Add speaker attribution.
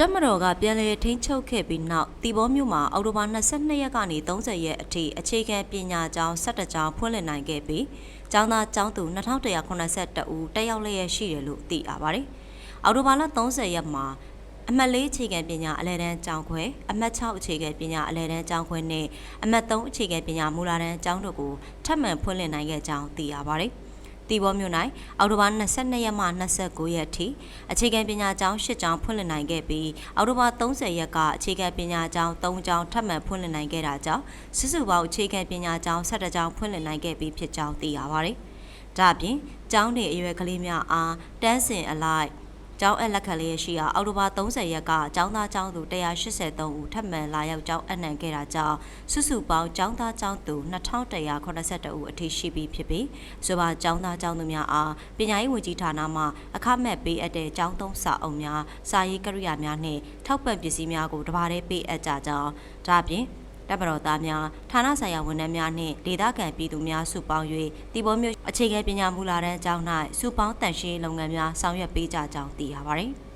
Speaker 1: တက်မတော်ကပြန်လည်ထိန်းချုပ်ခဲ့ပြီးနောက်တီဘောမြို့မှာအောက်တိုဘာ22ရက်ကနေ30ရက်အထိအခြေခံပညာကျောင်း17ကျောင်းဖွင့်လှစ်နိုင်ခဲ့ပြီးကျောင်းသားကျောင်းသူ2182ဦးတက်ရောက်လျက်ရှိတယ်လို့သိရပါတယ်။အောက်တိုဘာလ30ရက်မှာအမှတ်၄အခြေခံပညာအလဲတန်းကျောင်းခွဲအမှတ်6အခြေခံပညာအလဲတန်းကျောင်းခွဲနဲ့အမှတ်3အခြေခံပညာမူလာတန်းကျောင်းတို့ကိုထပ်မံဖွင့်လှစ်နိုင်ခဲ့ကြောင်းသိရပါတယ်။ တီဘောမြို့၌အောက်တိုဘာ22ရက်မှ29ရက်ထိအခြေခံပညာကျောင်း10ကျောင်းဖွင့်လှစ်နိုင်ခဲ့ပြီးအောက်တိုဘာ30ရက်ကအခြေခံပညာကျောင်း3ကျောင်းထပ်မံဖွင့်လှစ်နိုင်ခဲ့တာကြောင့်စုစုပေါင်းအခြေခံပညာကျောင်း17ကျောင်းဖွင့်လှစ်နိုင်ခဲ့ပြီးဖြစ်ကြောင်းသိရပါတယ်။ဒါ့အပြင်ကျောင်းနေအရွယ်ကလေးများအားတန်းစင်အလိုက် ကျောင်းအပ်လက်ခံလျက်ရှိရာအောက်တိုဘာ30ရက်ကကျောင်းသားကျောင်းသူ183ဦးထပ်မံလာရောက်ကျောင်းအပ်နှံခဲ့တာကြောင့်စုစုပေါင်းကျောင်းသားကျောင်းသူ2182ဦးအထိရှိပြီဖြစ်ပြီးဆိုပါကျောင်းသားကျောင်းသူများအားပညာရေးဝန်ကြီးဌာနမှအခမဲ့ပေးအပ်တဲ့ကျောင်းသုံးစာအုပ်များစာရေးကရိယာများနှင့်ထောက်ပံ့ပစ္စည်းများကိုတပါးတည်းပေးအပ်ကြကြောင်းဒါ့အပြင် တပ်မတော်သားများဌာနဆိုင်ရာဝန်ထမ်းများနှင့်ဒေသခံပြည်သူများစုပေါင်း၍တီဘောမျိုးအခြေခံပညာမူလာတန်းကျောင်း၌စုပေါင်းတန်ရှင်းရေးလုပ်ငန်းများဆောင်ရွက်ပေးကြကြောင်းသိရပါသည်။